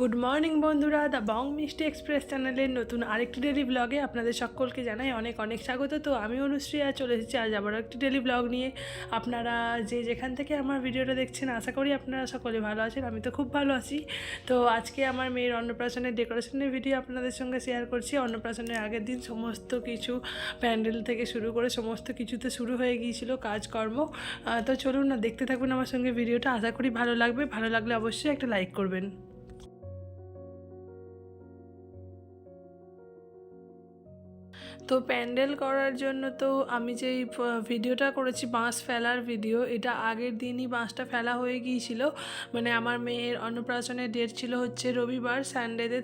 Good morning বন্ধুরা। The Bong Mishti Express চ্যানেলের নতুন আরেকটি ডেলি ব্লগে আপনাদের সকলকে জানাই অনেক অনেক স্বাগত। তো আমি অনুশ্রী আর চলে এসেছি আজ আবার একটি ডেলি ব্লগ নিয়ে। আপনারা যে যেখান থেকে আমার ভিডিওটা দেখছেন, আশা করি আপনারা সকলে ভালো আছেন, আমি তো খুব ভালো আছি। তো আজকে আমার মেয়ের অন্নপ্রাশনের ডেকোরেশনের ভিডিও আপনাদের সঙ্গে শেয়ার করছি। অন্নপ্রাশনের আগের দিন সমস্ত কিছু প্যান্ডেল থেকে শুরু করে সমস্ত কিছুতে শুরু হয়ে গিয়েছিল কাজকর্ম। তো চলুন না, দেখতে থাকুন আমার সঙ্গে ভিডিওটা আশা করি ভালো লাগবে। ভালো লাগলে অবশ্যই একটা লাইক করবেন। তো প্যান্ডেল করার জন্য তো আমি যেই ভিডিওটা করেছি, বাঁশ ফেলার ভিডিও, এটা আগের দিনই বাঁশটা ফেলা হয়ে গিয়েছিল। মানে আমার মেয়ের অন্নপ্রাশনের ডেট ছিল হচ্ছে রবিবার সানডেতে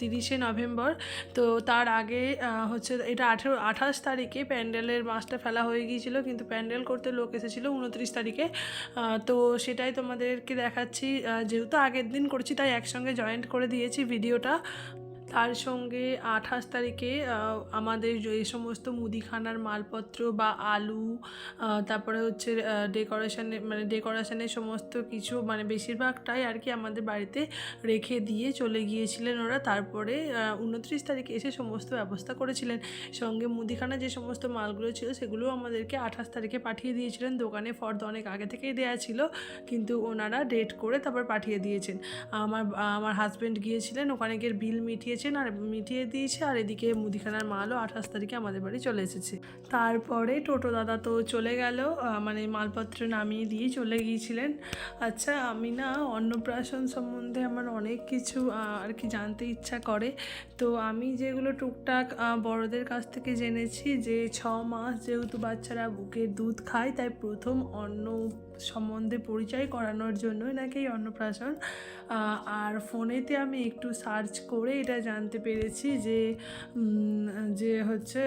তিরিশে নভেম্বর। তো তার আগে হচ্ছে এটা আঠেরো, আঠাশ তারিখে প্যান্ডেলের বাঁশটা ফেলা হয়ে গিয়েছিল, কিন্তু প্যান্ডেল করতে লোক এসেছিল উনত্রিশ তারিখে। তো সেটাই তোমাদেরকে দেখাচ্ছি। যেহেতু আগের দিন করেছি, তাই একসঙ্গে জয়েন্ট করে দিয়েছি ভিডিওটা। তার সঙ্গে আঠাশ তারিখে আমাদের যে সমস্ত মুদিখানার মালপত্র বা আলু তারপরে হচ্ছে ডেকোরেশনে মানে ডেকোরেশনের সমস্ত কিছু মানে বেশিরভাগটাই আর কি আমাদের বাড়িতে রেখে দিয়ে চলে গিয়েছিলেন ওরা। তারপরে উনত্রিশ তারিখে এসে সমস্ত ব্যবস্থা করেছিলেন। সঙ্গে মুদিখানা যে সমস্ত মালগুলো ছিল, সেগুলোও আমাদেরকে আঠাশ তারিখে পাঠিয়ে দিয়েছিলেন। দোকানে ফর্দ অনেক আগে থেকেই দেওয়া ছিল, কিন্তু ওনারা ডেট করে তারপর পাঠিয়ে দিয়েছেন। আমার আমার হাজব্যান্ড গিয়েছিলেন, ওখানে গিয়ে বিল মিটিয়েছেন আর মিটিয়ে দিয়েছে, আর এদিকে মুদিখানার মালও আঠাশ তারিখে আমাদের বাড়ি চলে এসেছে। তারপরে টোটো দাদা তো চলে গেল মানে মালপত্র নামিয়ে দিয়ে চলে গিয়েছিলেন। আচ্ছা আমি না অন্নপ্রাশন সম্বন্ধে আমার অনেক কিছু আর কি জানতে ইচ্ছা করে। তো আমি যেগুলো টুকটাক বড়দের কাছ থেকে জেনেছি যে ছ মাস যেহেতু বাচ্চারা বুকের দুধ খায়, তাই প্রথম অন্ন সম্বন্ধে পরিচয় করানোর জন্যই নাকি এই অন্নপ্রাশন। আর ফোনেতে আমি একটু সার্চ করে এটা জানতে পেরেছি যে যে হচ্ছে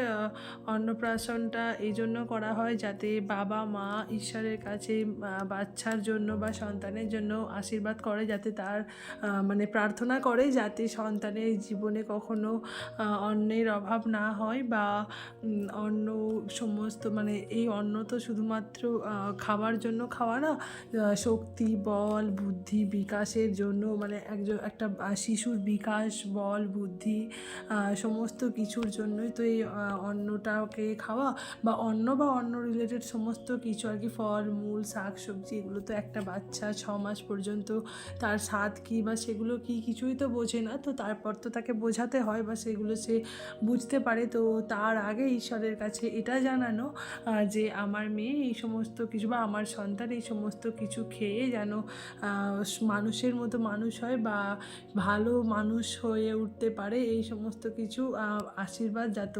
অন্নপ্রাশনটা এই জন্য করা হয় যাতে বাবা মা ঈশ্বরের কাছে বাচ্চার জন্য বা সন্তানের জন্য আশীর্বাদ করে যাতে তার মানে প্রার্থনা করে যাতে সন্তানের জীবনে কখনো আহ, অন্নের অভাব না হয় বা অন্য সমস্ত মানে এই অন্ন তো শুধুমাত্র খাবার জন্য খাওয়া না শক্তি, বল, বুদ্ধি বিকাশের জন্য মানে একজন, একটা শিশুর বিকাশ, বল, বুদ্ধি সমস্ত কিছুর জন্যই তো এই অন্নটাকে খাওয়া বা অন্ন বা অন্ন রিলেটেড সমস্ত কিছু আর কি, ফল, মূল, শাক, সবজি, এগুলো তো একটা বাচ্চা ছ মাস পর্যন্ত তার স্বাদ কী বা সেগুলো কি কিছুই তো বোঝে না, তো তারপর তো তাকে বোঝাতে হয় বা সেগুলো সে বুঝতে পারে। তো তার আগে ঈশ্বরের কাছে এটা জানানো যে আমার মেয়ে এই সমস্ত কিছু বা আমার সন্তান এই সমস্ত কিছু খেয়ে যেন মানুষের মতো মানুষ হয় বা ভালো মানুষ হয়ে উঠতে পারে, এই সমস্ত কিছু আশীর্বাদ যাতে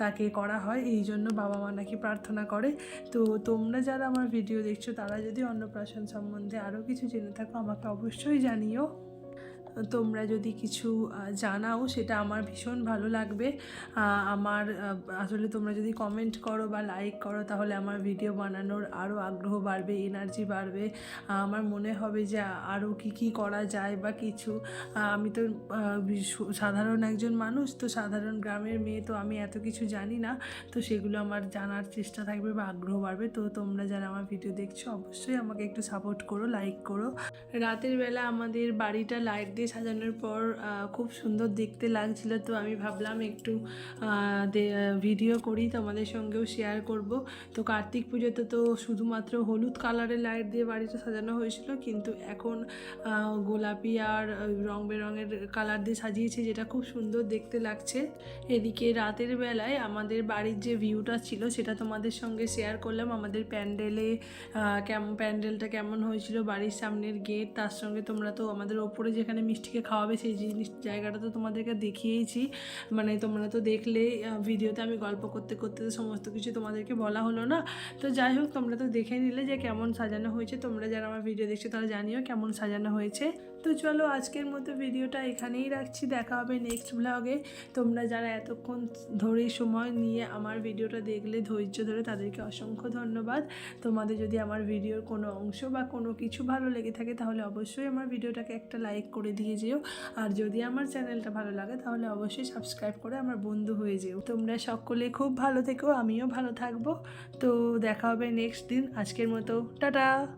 তাকে করা হয়, এই জন্য বাবা মা নাকি প্রার্থনা করে। তো তোমরা যারা আমার ভিডিও দেখছ, তারা যদি অন্নপ্রাশন সম্বন্ধে আরও কিছু জেনে থাকো, আমাকে অবশ্যই জানিও। তোমরা যদি কিছু জানাও, সেটা আমার ভীষণ ভালো লাগবে। আমার আসলে তোমরা যদি কমেন্ট করো বা লাইক করো, তাহলে আমার ভিডিও বানানোর আরও আগ্রহ বাড়বে এনার্জি বাড়বে। আমার মনে হবে যে আরও কী কী করা যায় বা কিছু। আমি তো সাধারণ একজন মানুষ, তো সাধারণ গ্রামের মেয়ে, তো আমি এত কিছু জানি না। তো সেগুলো আমার জানার চেষ্টা থাকবে বা আগ্রহ বাড়বে। তো তোমরা যারা আমার ভিডিও দেখছ, অবশ্যই আমাকে একটু সাপোর্ট করো লাইক করো। রাতের বেলা আমাদের বাড়িটা লাইট দিয়ে সাজানোর পর খুব সুন্দর দেখতে লাগছিল। তো আমি ভাবলাম একটু ভিডিও করি, তোমাদের সঙ্গেও শেয়ার করব। তো কার্তিক পুজোতে তো শুধুমাত্র হলুদ কালারের লাইট দিয়ে বাড়িটা সাজানো হয়েছিল, কিন্তু এখন গোলাপি আর রং বেরঙের কালার দিয়ে সাজিয়েছে, যেটা খুব সুন্দর দেখতে লাগছে। এদিকে রাতের বেলায় আমাদের বাড়ির যে ভিউটা ছিল, সেটা তোমাদের সঙ্গে শেয়ার করলাম। আমাদের প্যান্ডেলে কেমন প্যান্ডেলটা কেমন হয়েছিল, বাড়ির সামনের গেট তার সঙ্গে তোমরা তো আমাদের ওপরে যেখানে মিষ্টিকে খাওয়াবে, সেই জিনিস জায়গাটা তো তোমাদেরকে দেখিয়েইছি। মানে তোমরা তো দেখলে ভিডিওতে আমি গল্প করতে করতে সমস্ত কিছু তোমাদেরকে বলা হলো না। তো যাই হোক, তোমরা তো দেখে নিলে যে কেমন সাজানো হয়েছে। তোমরা যারা আমার ভিডিও দেখছ, তারা জানিও কেমন সাজানো হয়েছে। তো চলো, আজকের মতো ভিডিওটা এখানেই রাখছি। দেখা হবে নেক্সট ব্লগে তোমরা যারা এতক্ষণ ধরে সময় নিয়ে আমার ভিডিওটা দেখলে, ধৈর্য ধরে, তাদেরকে অসংখ্য ধন্যবাদ। তোমাদের যদি আমার ভিডিওর কোনো অংশ বা কোনো কিছু ভালো লেগে থাকে, তাহলে অবশ্যই আমার ভিডিওটাকে একটা লাইক করে দিয়ে যেও। আর যদি আমার চ্যানেলটা ভালো লাগে, তাহলে অবশ্যই সাবস্ক্রাইব করে আমার বন্ধু হয়ে যেও। তোমরা সকলে খুব ভালো থেকো, আমিও ভালো থাকব। তো দেখা হবে নেক্সট দিন। আজকের মতো, টাটা!